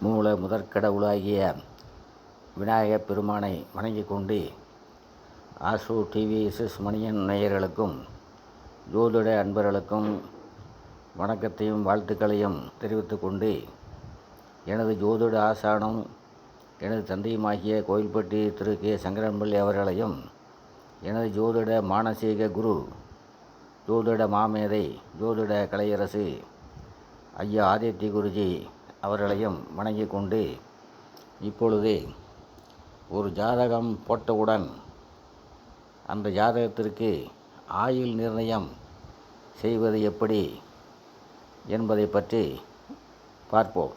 மூல முதற்கடவுளாகிய விநாயகப் பெருமானை வணங்கி கொண்டு ஆசு டிவி எஸ்எஸ் மணியன் நேயர்களுக்கும் ஜோதிட அன்பர்களுக்கும் வணக்கத்தையும் வாழ்த்துக்களையும் தெரிவித்து கொண்டு எனது ஜோதிட ஆசானும் எனது தந்தையுமாகிய கோயில்பட்டி திரு. கே. சங்கரன்பள்ளி அவர்களையும் எனது ஜோதிட மானசீக குரு ஜோதிட மாமேதை ஜோதிட கலையரசு ஐயா ஆதித்ய குருஜி அவர்களையும் வணங்கி கொண்டு இப்பொழுது ஒரு ஜாதகம் போட்டவுடன் அந்த ஜாதகத்திற்கு ஆயுள் நிர்ணயம் செய்வது எப்படி என்பதை பற்றி பார்ப்போம்.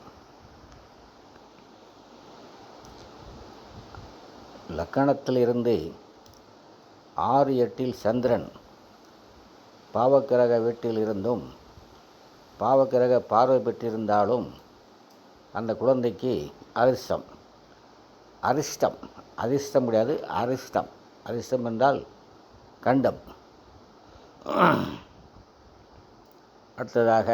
லக்கணத்திலிருந்து ஆறு எட்டில் சந்திரன் பாவக்கிரக வீட்டில் இருந்தும் பாவக்கிரக பார்வை பெற்றிருந்தாலும் அந்த குழந்தைக்கு அரிஷ்டம் அரிஷ்டம் அதிர்ஷ்டம் முடியாது அரிஷ்டம் அரிஷ்டம் என்றால் கண்டம். அடுத்ததாக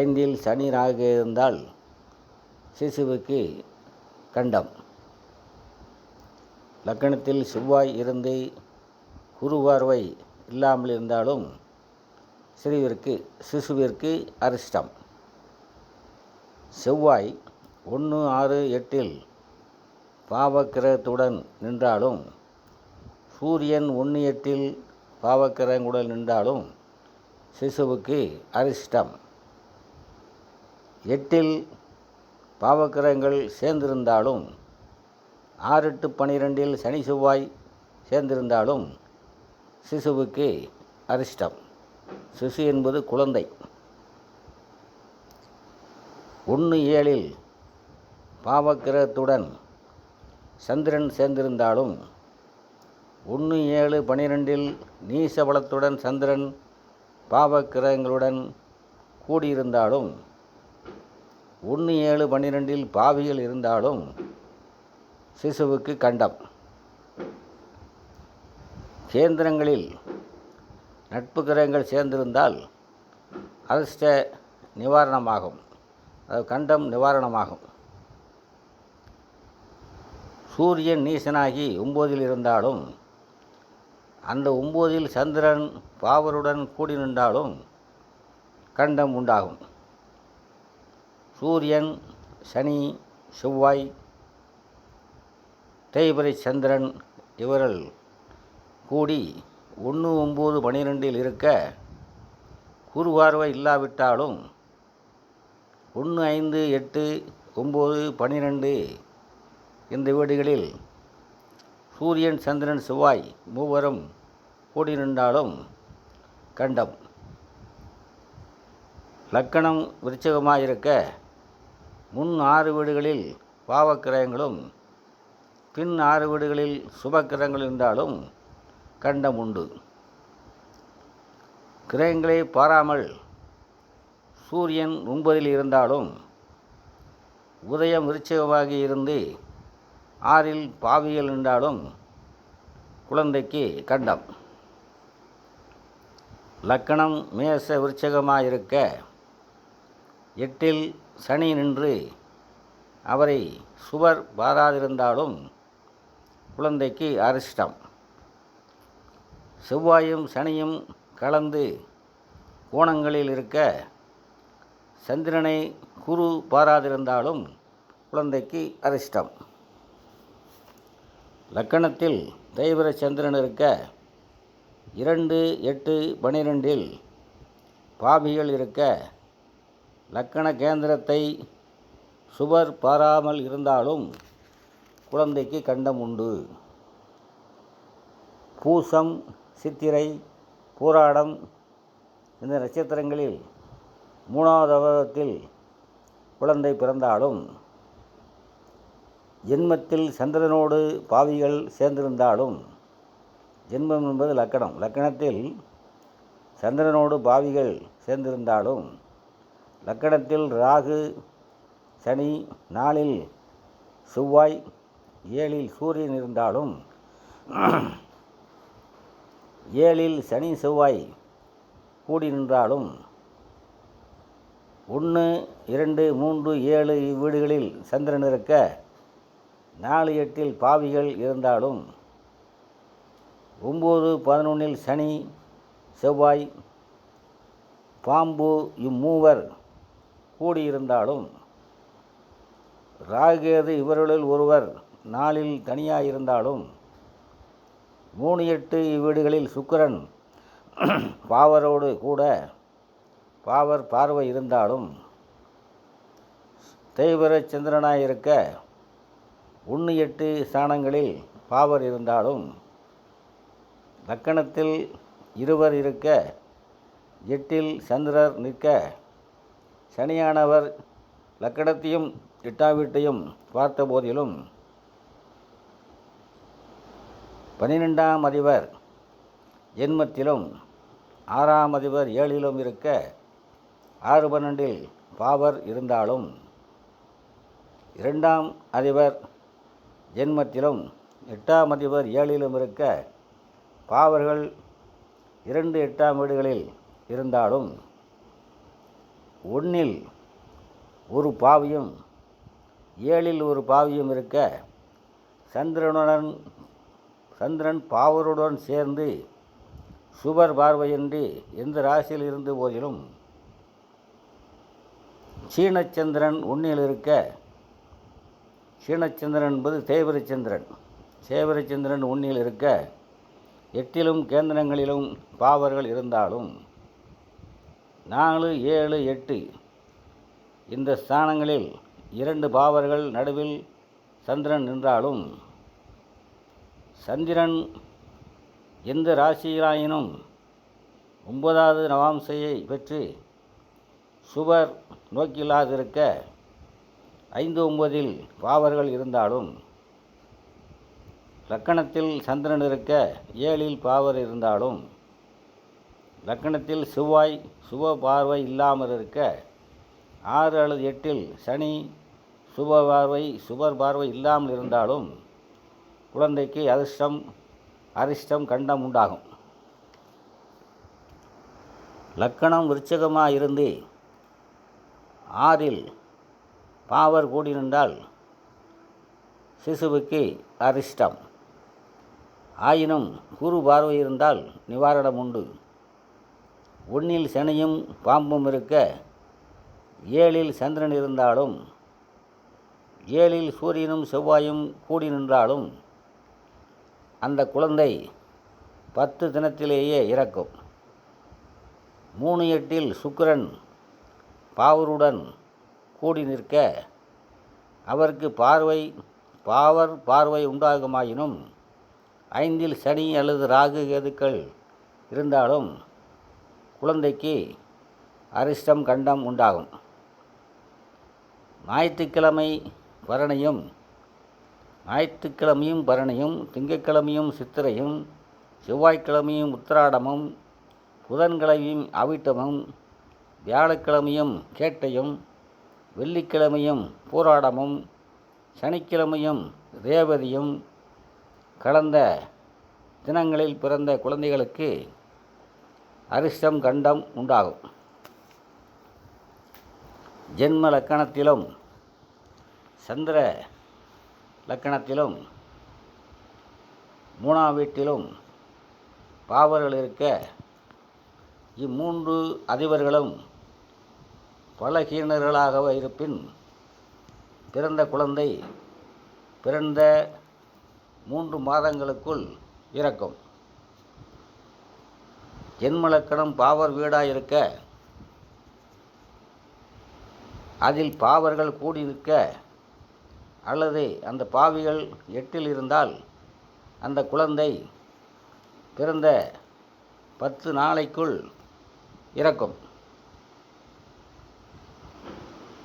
ஐந்தில் சனி ராகு இருந்தால் சிசுவுக்கு கண்டம். லக்கணத்தில் செவ்வாய் இருந்து குருவார்வை இல்லாமல் இருந்தாலும் சிறுவிற்கு சிசுவிற்கு அரிஷ்டம் செவ்வாய் ஒன்று ஆறு எட்டில் பாவக்கிரகத்துடன் நின்றாலும் சூரியன் ஒன்று எட்டில் பாவக்கிரகங்களுடன் நின்றாலும் சிசுவுக்கு அரிஷ்டம். எட்டில் பாவக்கிரகங்கள் சேர்ந்திருந்தாலும் ஆறு எட்டு பனிரெண்டில் சனி செவ்வாய் சேர்ந்திருந்தாலும் சிசுவுக்கு அரிஷ்டம். சிசு என்பது குழந்தை. ஒன்று ஏழில் பாவக்கிரகத்துடன் சந்திரன் சேர்ந்திருந்தாலும் ஒன்று ஏழு பனிரெண்டில் நீசபலத்துடன் சந்திரன் பாவக்கிரகங்களுடன் கூடியிருந்தாலும் ஒன்று ஏழு பன்னிரெண்டில் பாவிகள் இருந்தாலும் சிசுவுக்கு கண்டம். கேந்திரங்களில் நட்பு கிரகங்கள் சேர்ந்திருந்தால் அதிர்ஷ்ட நிவாரணமாகும். கண்டம் நிவாரணமாகும். சூரியன் நீசனாகி ஒம்போதில் இருந்தாலும் அந்த ஒம்போதில் சந்திரன் பாவருடன் கூடி நின்றாலும் கண்டம் உண்டாகும். சூரியன் சனி செவ்வாய் தேய்பிரை சந்திரன் இவர்கள் கூடி ஒன்று ஒம்பது பனிரெண்டில் இருக்க குருவார்வை இல்லாவிட்டாலும் ஒன்று ஐந்து எட்டு ஒம்பது பன்னிரெண்டு இந்த வீடுகளில் சூரியன் சந்திரன் செவ்வாய் மூவரும் கூடி நின்றாலும் கண்டம். லக்கணம் விருச்சகமாயிருக்க முன் ஆறு வீடுகளில் பாவக்கிரகங்களும் பின் ஆறு வீடுகளில் சுபக்கிரகங்கள் இருந்தாலும் கண்டம் உண்டு. கிரகங்களை பாராமல் சூரியன் ஒன்பதில் இருந்தாலும் உதயம் விருச்சகமாகி இருந்து ஆறில் பாவியல் நின்றாலும் குழந்தைக்கு கண்டம். லக்கணம் மேச விருச்சகமாயிருக்க எட்டில் சனி நின்று அவரை சுவர் பாராதிருந்தாலும் குழந்தைக்கு அரிஷ்டம். செவ்வாயும் சனியும் கலந்து கோணங்களில் இருக்க சந்திரனை குரு பாராதிருந்தாலும் குழந்தைக்கு அரிஷ்டம் லக்கணத்தில் தெய்வர சந்திரன் இருக்க இரண்டு எட்டு பனிரெண்டில் பாபிகள் இருக்க லக்கண கேந்திரத்தை சுவர் பாராமல் இருந்தாலும் குழந்தைக்கு கண்டம் உண்டு. பூசம் சித்திரை பூராடம் இந்த நட்சத்திரங்களில் மூணாவது அவதத்தில் குழந்தை பிறந்தாலும் ஜென்மத்தில் சந்திரனோடு பாவிகள் சேர்ந்திருந்தாலும் ஜென்மம் என்பது லக்கணம். லக்கணத்தில் சந்திரனோடு பாவிகள் சேர்ந்திருந்தாலும் லக்கணத்தில் ராகு சனி நாளில் செவ்வாய் ஏழில் சூரியன் இருந்தாலும் ஏழில் சனி செவ்வாய் கூடி நின்றாலும் ஒன்று இரண்டு மூன்று ஏழு இவ்வீடுகளில் சந்திரன் இருக்க நாலு எட்டில் பாவிகள் இருந்தாலும் ஒம்பது பதினொன்றில் சனி செவ்வாய் பாம்பு இம்மூவர் கூடியிருந்தாலும் ராகேது இவர்களில் ஒருவர் நாளில் தனியாக இருந்தாலும் மூணு எட்டு இவ்வீடுகளில் சுக்கிரன் பாவரோடு கூட பாவர் பார்வை இருந்தாலும் தேய்வர சந்திரனாக இருக்க ஒன்று எட்டு ஸ்தானங்களில் பாவர் இருந்தாலும் லக்கணத்தில் இருவர் இருக்க எட்டில் சந்திரர் நிற்க சனியானவர் லக்கணத்தையும் எட்டாவீட்டையும் பார்த்த போதிலும் பன்னிரெண்டாம் அதிபர் ஜென்மத்திலும் ஆறாம் அதிபர் ஏழிலும் இருக்க ஆறு பன்னெண்டில் பாவர் இருந்தாலும் இரண்டாம் அதிபர் ஜென்மத்திலும் எட்டாம் அதிபர் ஏழிலும் இருக்க பாவர்கள் இரண்டு எட்டாம் வீடுகளில் இருந்தாலும் ஒன்றில் ஒரு பாவியும் ஏழில் ஒரு பாவியும் இருக்க சந்திரனுடன் சந்திரன் பாவருடன் சேர்ந்து சுபர் பார்வையின்றி எந்த ராசியில் இருந்த போதிலும் சீனச்சந்திரன் உன்னில் இருக்க. சீனச்சந்திரன் என்பது தேவரச்சந்திரன் சேவரச்சந்திரன் உன்னில் இருக்க. எட்டிலும் கேந்திரங்களிலும் பாவர்கள் இருந்தாலும் நாலு ஏழு எட்டு இந்த ஸ்தானங்களில் இரண்டு பாவர்கள் நடுவில் சந்திரன் நின்றாலும் சந்திரன் எந்த ராசியிலாயினும் ஒன்பதாவது நவாம்சையை பெற்று சுவர் நோக்கில்லாதிருக்க ஐந்து ஒன்பதில் பாவர்கள் இருந்தாலும் லக்கணத்தில் சந்திரன் இருக்க ஏழில் பாவர் இருந்தாலும் லக்கணத்தில் செவ்வாய் சுப பார்வை இல்லாமல் இருக்க ஆறு அல்லது எட்டில் சனி சுப பார்வை சுபர் பார்வை இல்லாமல் இருந்தாலும் குழந்தைக்கு அதிர்ஷ்டம் அரிஷ்டம் கண்டம் உண்டாகும். லக்கணம் விருச்சகமாக இருந்து ஆறில் பாவர் கூடி நின்றால் சிசுவுக்கு அரிஷ்டம். ஆயினும் குரு பார்வை இருந்தால் நிவாரணம் உண்டு. ஒன்னில் சனியும் பாம்பும் இருக்க ஏழில் சந்திரன் இருந்தாலும் ஏழில் சூரியனும் செவ்வாயும் கூடி நின்றாலும் அந்த குழந்தை பத்து தினத்திலேயே இறக்கும். மூணு எட்டில் சுக்கிரன் பாவருடன் கூடி நிற்க அவருக்கு பார்வை பாவர் பார்வை உண்டாகுமாயினும் ஐந்தில் சனி அல்லது ராகு கேதுக்கள் இருந்தாலும் குழந்தைக்கு அரிஷ்டம் கண்டம் உண்டாகும். ஞாயிற்றுக்கிழமை பரணியும் ஞாயிற்றுக்கிழமையும் பரணியும் திங்கட்கிழமையும் சித்திரையும் செவ்வாய்க்கிழமையும் உத்திராடமும் புதன்கிழமையும் அவிட்டமும் வியாழக்கிழமையும் கேட்டையும் வெள்ளிக்கிழமையும் போராடமும் சனிக்கிழமையும் ரேவதியும் கடந்த தினங்களில் பிறந்த குழந்தைகளுக்கு அரிஷ்டம் கண்டம் உண்டாகும். ஜென்ம லக்கணத்திலும் சந்திர லக்கணத்திலும் மூணாம் வீட்டிலும் பாவர்கள் இருக்க இம்மூன்று அதிபர்களும் பலகீனர்களாக இருப்பின் பிறந்த குழந்தை பிறந்த மூன்று மாதங்களுக்குள் இறக்கும். ஜென்மலக்கணம் பாவர் வீடாக இருக்க அதில் பாவர்கள் கூடியிருக்க அல்லது அந்த பாவிகள் எட்டில் இருந்தால் அந்த குழந்தை பிறந்த பத்து நாளைக்குள் இறக்கும்.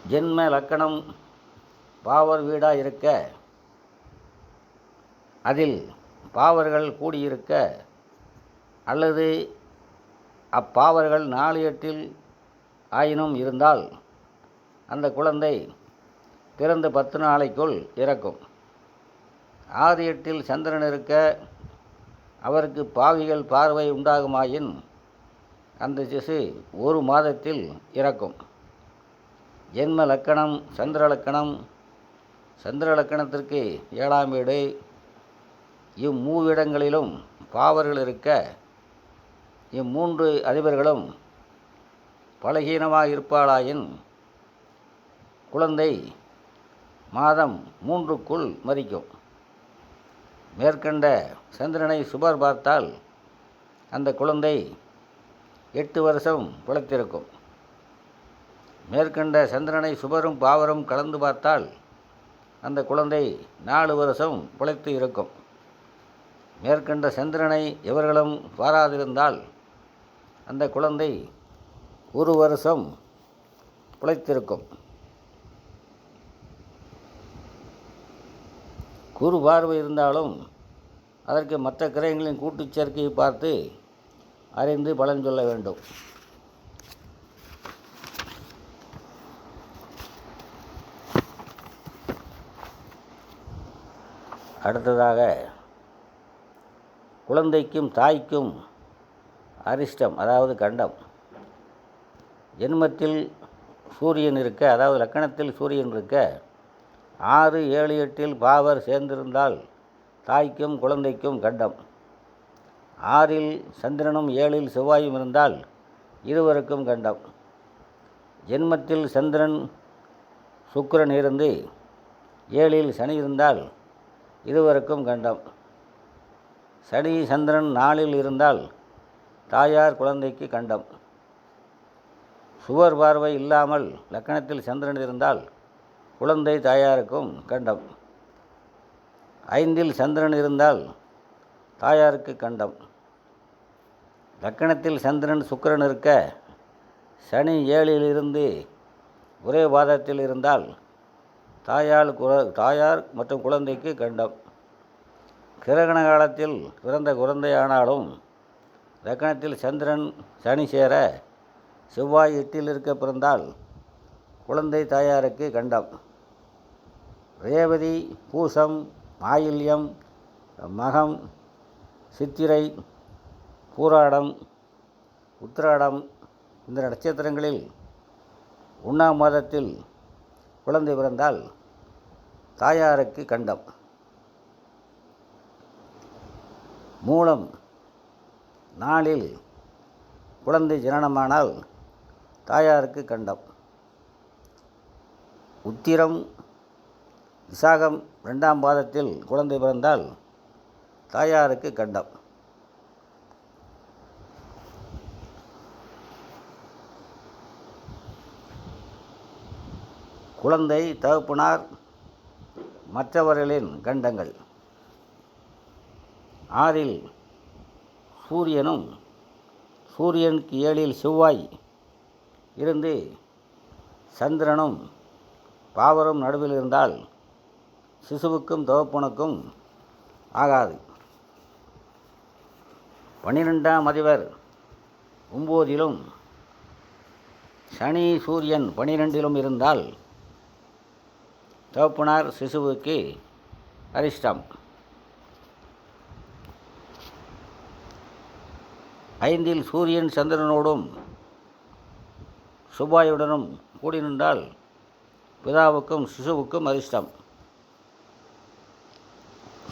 ஜென்ம லக்கணம் பாவர் வீடாக இருக்க. அதில் பாவர்கள் கூடியிருக்க. அல்லது அப்பாவர்கள் நாலு எட்டில் ஆயினும் இருந்தால் அந்த குழந்தை பிறந்த பத்து நாளைக்குள் இறக்கும். ஆறு எட்டில் சந்திரன் இருக்க அவருக்கு பாவிகள் பார்வை உண்டாகுமாயின் அந்த சிசு ஒரு மாதத்தில் இறக்கும். ஜென்ம லக்கணம் சந்திர லக்கணம் சந்திர லக்கணத்திற்கு ஏழாம் வீடு. இம்மூவிடங்களிலும் பாவர்கள் இருக்க இம்மூன்று அதிபர்களும் பலகீனமாக இருப்பாளாயின் குழந்தை மாதம் மூன்றுக்குள் மதிக்கும் மேற்கண்ட சந்திரனை சுபர் பார்த்தால் அந்த குழந்தை எட்டு வருஷம் பிழைத்திருக்கும். மேற்கண்ட சந்திரனை சுபரும் பாவரும் கலந்து பார்த்தால் அந்த குழந்தை நாலு வருஷம் பிழைத்து இருக்கும். மேற்கண்ட சந்திரனை எவர்களும் பாராதிருந்தால் அந்த குழந்தை ஒரு வருஷம் பிழைத்திருக்கும். குறு பார்வை இருந்தாலும் அதற்கு மற்ற கிரகங்களின் கூட்டுச் சேர்க்கையை பார்த்து அறிந்து பலன் சொல்ல வேண்டும். அடுத்ததாக குழந்தைக்கும் தாய்க்கும் அரிஷ்டம் அதாவது கண்டம். ஜென்மத்தில் சூரியன் இருக்க அதாவது லக்கணத்தில் சூரியன் இருக்க ஆறு ஏழு எட்டில் பாவர் சேர்ந்திருந்தால் தாய்க்கும் குழந்தைக்கும் கண்டம். ஆறில் சந்திரனும் ஏழில் செவ்வாயும் இருந்தால் இருவருக்கும் கண்டம். ஜென்மத்தில் சந்திரன் சுக்கிரன் இருந்து ஏழில் சனி இருந்தால் இருவருக்கும் கண்டம். சனி சந்திரன் நாளில் இருந்தால் தாயார் குழந்தைக்கு கண்டம். சுவர் பார்வை இல்லாமல் லக்கணத்தில் சந்திரன் இருந்தால் குழந்தை தாயாருக்கும் கண்டம். ஐந்தில் சந்திரன் இருந்தால் தாயாருக்கு கண்டம். லக்கணத்தில் சந்திரன் சுக்கிரன் இருக்க சனி ஏழில் இருந்து ஒரே பாதத்தில் இருந்தால் தாயார் குர தாயார் மற்றும் குழந்தைக்கு கண்டம். கிரகண காலத்தில் பிறந்த குழந்தையானாலும் லக்கணத்தில் சந்திரன் சனி சேர செவ்வாய் எட்டில் இருக்க பிறந்தால் குழந்தை தாயாருக்கு கண்டம். ரேவதி பூசம் ஆயில்யம் மகம் சித்திரை பூராடம் உத்திராடம் இந்த நட்சத்திரங்களில் ஒன்றாம் மாதத்தில் குழந்தை பிறந்தால் தாயாருக்கு கண்டம். மூலம் நாளில் குழந்தை ஜனனமானால் தாயாருக்கு கண்டம். உத்திரம் விசாகம் ரெண்டாம் பாதத்தில் குழந்தை பிறந்தால் தாயாருக்கு கண்டம். குழந்தை தகப்பனார் மற்றவர்களின் கண்டங்கள். ஆறில் சூரியனும் சூரியனுக்கு ஏழில் செவ்வாய் இருந்து சந்திரனும் பாவரும் நடுவில் இருந்தால் சிசுவுக்கும் தகப்பனுக்கும் ஆகாது. பன்னிரெண்டாம் அதிபர் ஒம்போதிலும் சனி சூரியன் பனிரெண்டிலும் இருந்தால் தகப்பனார் சிசுவுக்கு அரிஷ்டம். ஐந்தில் சூரியன் சந்திரனோடும் சுபாயுடனும் கூடி நின்றால் பிதாவுக்கும் சிசுவுக்கும் அரிஷ்டம்.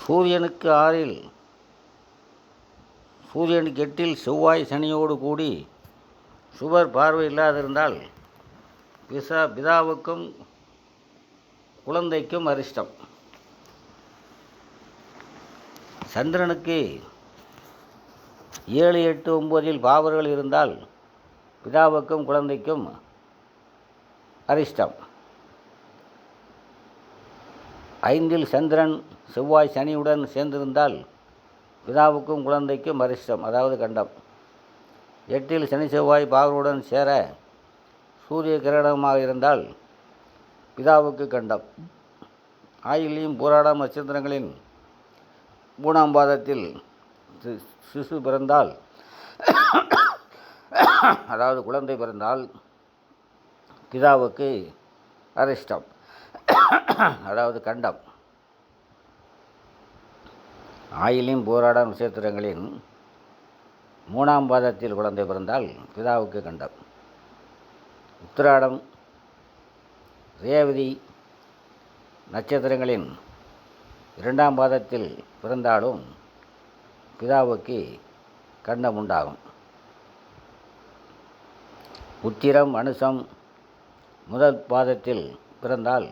சூரியனுக்கு ஆறில் சூரியனுக்கு எட்டில் செவ்வாய் சனியோடு கூடி சுவர் பார்வை இல்லாதிருந்தால் பிசா பிதாவுக்கும் குழந்தைக்கும் அரிஷ்டம். சந்திரனுக்கு ஏழு எட்டு ஒம்போதில் பாவர்கள் இருந்தால் பிதாவுக்கும் குழந்தைக்கும் அரிஷ்டம். ஐந்தில் சந்திரன் செவ்வாய் சனியுடன் சேர்ந்திருந்தால் பிதாவுக்கும் குழந்தைக்கும் அரிஷ்டம் அதாவது கண்டம். எட்டில் சனி செவ்வாய் பாவருடன் சேர சூரிய கிரகணமாக இருந்தால் பிதாவுக்கு கண்டம். ஆயிலையும் போராடம் நட்சத்திரங்களின் மூணாம் பாதத்தில் சி- சிசு பிறந்தால் அதாவது குழந்தை பிறந்தால் பிதாவுக்கு அரிஷ்டம். அதாவது கண்டம். ஆயிலையும் போராட நட்சத்திரங்களின் மூணாம் பாதத்தில் குழந்தை பிறந்தால் பிதாவுக்கு கண்டம். உத்திராடம் ரேவதி நட்சத்திரங்களின் இரண்டாம் பாதத்தில் பிறந்தாலும் பிதாவுக்கு கண்டம் உண்டாகும். உத்திரம் அனுசம் முதல் பாதத்தில் பிறந்தால்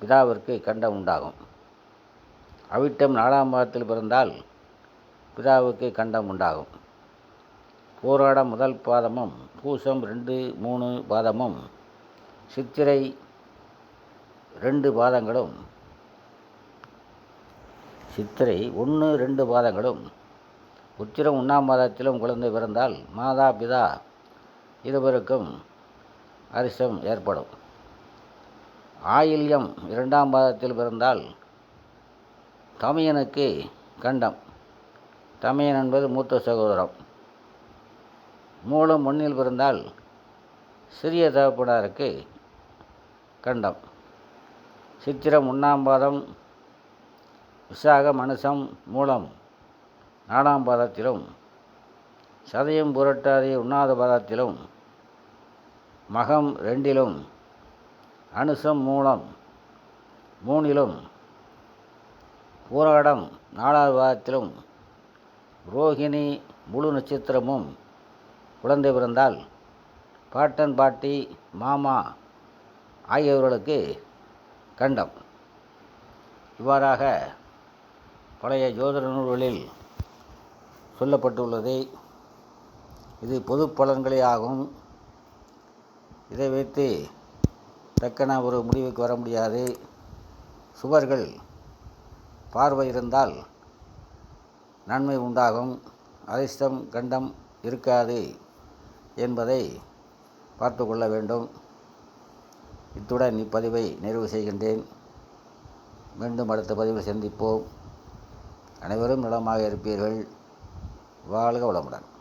பிதாவிற்கு கண்டம் உண்டாகும். அவிட்டம் நாலாம் பாதத்தில் பிறந்தால் பிதாவுக்கு கண்டம் உண்டாகும். போராடம் முதல் பாதமும் பூசம் ரெண்டு மூணு பாதமும் சித்திரை ரெண்டு பாதங்களும் சித்திரை ஒன்று ரெண்டு பாதங்களும் உத்திரம் ஒன்றாம் மாதத்திலும் குழந்தை பிறந்தால் மாதா பிதா இருவருக்கும் அரிசம் ஏற்படும். ஆயில்யம் இரண்டாம் மாதத்தில் பிறந்தால் தமையனுக்கு கண்டம். தமையன் என்பது மூத்த சகோதரம். மூலம் ஒன்றில் பிறந்தால் சிறிய தகப்பனாருக்கு கண்டம். சித்திரம் ஒன்றாம் பாதம் விசாக மனுஷம் மூலம் நாலாம் பாதத்திலும் சதயம் புரட்டாதி உண்ணாத பாதத்திலும் மகம் ரெண்டிலும் அனுசம் மூலம் மூணிலும் பூராடம் நாலாவது வாரத்திலும் ரோகிணி முழு நட்சத்திரமும் குழந்தை பிறந்தால் பாட்டன் பாட்டி மாமா ஆகியவர்களுக்கு கண்டம். இவ்வாறாக பழைய ஜோதிட நூல்களில் சொல்லப்பட்டுள்ளது. இது பொது பலன்களே ஆகும். இதை வைத்து தக்கன ஒரு முடிவுக்கு வர முடியாது. சுவர்கள் பார்வை இருந்தால் நன்மை உண்டாகும். அதிர்ஷ்டம் கண்டம் இருக்காது என்பதை பார்த்து கொள்ள வேண்டும். இத்துடன் இப்பதிவை நிறைவு செய்கின்றேன். மீண்டும் அடுத்த பதிவில் சந்திப்போம். அனைவரும் நலமாக இருப்பீர்கள். வாழ்க வளமுடன்.